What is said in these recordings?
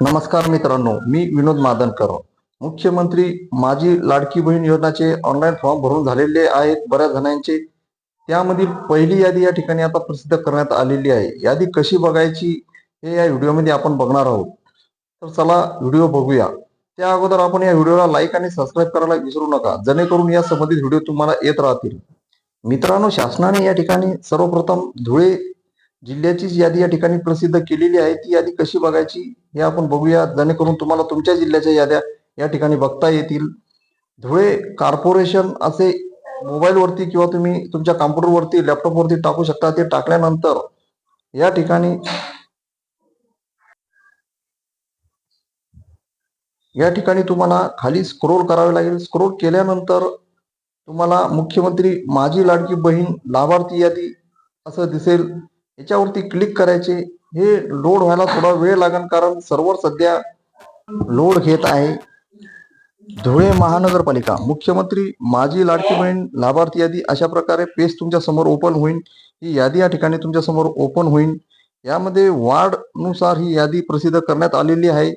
नमस्कार मित्रांनो मी विनोद मादनकर. मुख्यमंत्री माझी लाडकी बहीण योजनाचे ऑनलाईन फॉर्म भरून झालेले आहेत बऱ्याच जणांचे. त्यामधील पहिली यादी या ठिकाणी आता प्रसिद्ध करण्यात आलेली आहे. यादी कशी बघायची हे या व्हिडिओमध्ये आपण बघणार आहोत. तर चला व्हिडिओ बघूया. त्या अगोदर आपण या व्हिडिओला लाईक आणि सबस्क्राईब करायला विसरू नका जेणेकरून या संबंधित व्हिडिओ तुम्हाला येत राहतील. मित्रांनो शासनाने या ठिकाणी सर्वप्रथम धुळे जिल्ह्याचीच यादी या ठिकाणी प्रसिद्ध केलेली आहे. ती यादी कशी बघायची हे आपण बघूया. जेणेकरून तुम्हाला तुमच्या जिल्ह्याच्या याद्या या ठिकाणी बघता येतील. धुळे कॉर्पोरेशन असे मोबाईलवरती किंवा तुम्ही तुमच्या कॉम्प्युटरवरती लॅपटॉपवरती टाकू शकता. ते टाकल्यानंतर या ठिकाणी या ठिकाणी तुम्हाला खाली स्क्रोल करावे लागेल. स्क्रोल केल्यानंतर तुम्हाला मुख्यमंत्री माझी लाडकी बहीण लाभार्थी यादी असं दिसेल. याच्यावरती क्लिक करायचे. हे लोड व्हायला थोडा वेळ लागेल कारण सर्व्हर सध्या लोड घेत आहे. धुळे महानगरपालिका मुख्यमंत्री माझी लाडकी बहीण लाभार्थी यादी अशा प्रकारे पेज तुमच्यासमोर ओपन होईल ही यादी या ठिकाणी तुमच्यासमोर ओपन होईल यामध्ये वार्डनुसार ही यादी प्रसिद्ध करण्यात आलेली आहे.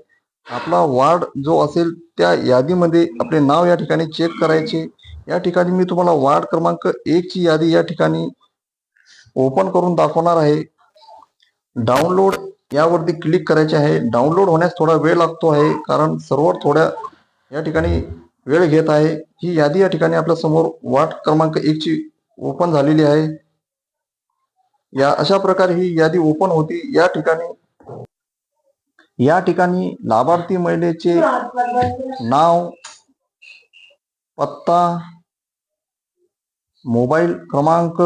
आपला वार्ड जो असेल त्या यादीमध्ये आपले नाव या ठिकाणी चेक करायचे. या ठिकाणी मी तुम्हाला वार्ड क्रमांक एक ची यादी या ठिकाणी ओपन करून दाखवणार आहे. डाउनलोड यावरती क्लिक करायचे आहे. डाउनलोड होण्यास थोडा वेळ लागतो आहे कारण सर्व्हर थोड्या या ठिकाणी वेळ घेत आहे. ही यादी या ठिकाणी आपल्यासमोर वाट क्रमांक एक ची ओपन झालेली आहे. या अशा प्रकारे ही यादी ओपन होती. या ठिकाणी या ठिकाणी लाभार्थी महिलेचे नाव पत्ता मोबाईल क्रमांक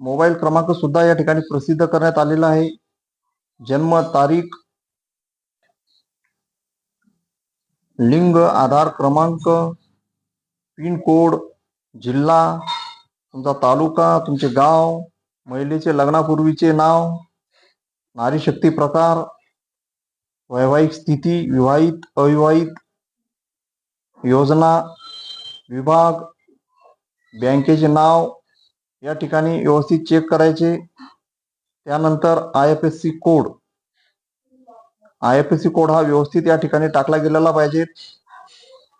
मोबाईल क्रमांक सुद्धा या ठिकाणी प्रसिद्ध करण्यात आलेला आहे. जन्म तारीख लिंग आधार क्रमांक पिन कोड जिल्हा तुमचा तालुका तुमचे गाव महिलेचे लग्नापूर्वीचे नाव नारी शक्ती प्रकार वैवाहिक स्थिती विवाहित अविवाहित योजना विभाग बँकेचे नाव या ठिकाणी व्यवस्थित चेक करायचे. त्यानंतर I F S C code I F S C code हा व्यवस्थित या ठिकाणी टाकला गेलेला पाहिजे.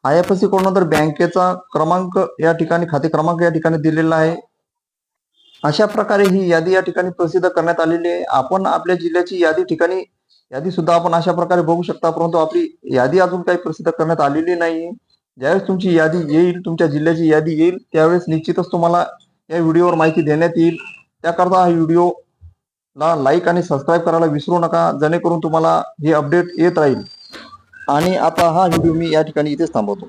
I F S C code नंतर बँकेचा क्रमांक या ठिकाणी खाते क्रमांक या ठिकाणी दिलेला आहे. अशा प्रकारे ही यादी या ठिकाणी प्रसिद्ध करण्यात आलेली आहे. आपण आपल्या जिल्ह्याची यादी ठिकाणी यादी सुद्धा आपण अशा प्रकारे बघू शकता परंतु आपली यादी अजून काही प्रसिद्ध करण्यात आलेली नाही. ज्यावेळेस तुमची यादी येईल तुमच्या जिल्ह्याची यादी येईल त्यावेळेस निश्चितच तुम्हाला या व्हिडिओवर माहिती देण्यात येईल. त्याकरता हा व्हिडिओ ला लाईक आणि सबस्क्राईब करायला विसरू नका. जेणेकरून तुम्हाला हे अपडेट येत राहील. आणि आता हा व्हिडिओ मी या ठिकाणी इथेच थांबवतो.